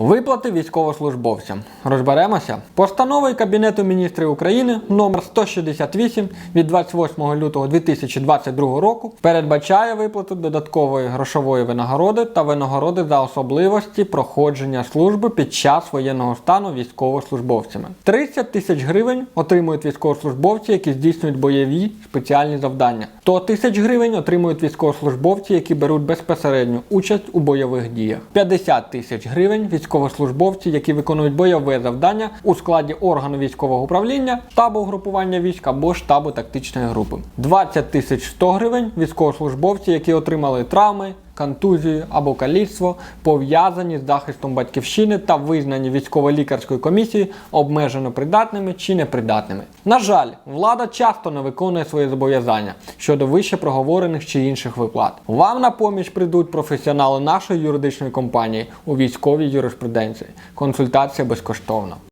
Виплати військовослужбовцям. Розберемося. Постановою Кабінету міністрів України номер 168 від 28 лютого 2022 року передбачає виплату додаткової грошової винагороди та винагороди за особливості проходження служби під час воєнного стану військовослужбовцями. 30 тисяч гривень отримують військовослужбовці, які здійснюють бойові спеціальні завдання. 100 тисяч гривень отримують військовослужбовці, які беруть безпосередню участь у бойових діях. 50 тисяч гривень військовослужбовці, які виконують бойове завдання у складі органу військового управління, штабу угрупування військ або штабу тактичної групи. 20 тисяч 100 гривень військовослужбовці, які отримали травми. Контузію або каліцтво пов'язані з захистом батьківщини та визнані військово-лікарською комісією обмежено придатними чи непридатними. На жаль, влада часто не виконує свої зобов'язання щодо вище проговорених чи інших виплат. Вам на поміч прийдуть професіонали нашої юридичної компанії у військовій юриспруденції. Консультація безкоштовна.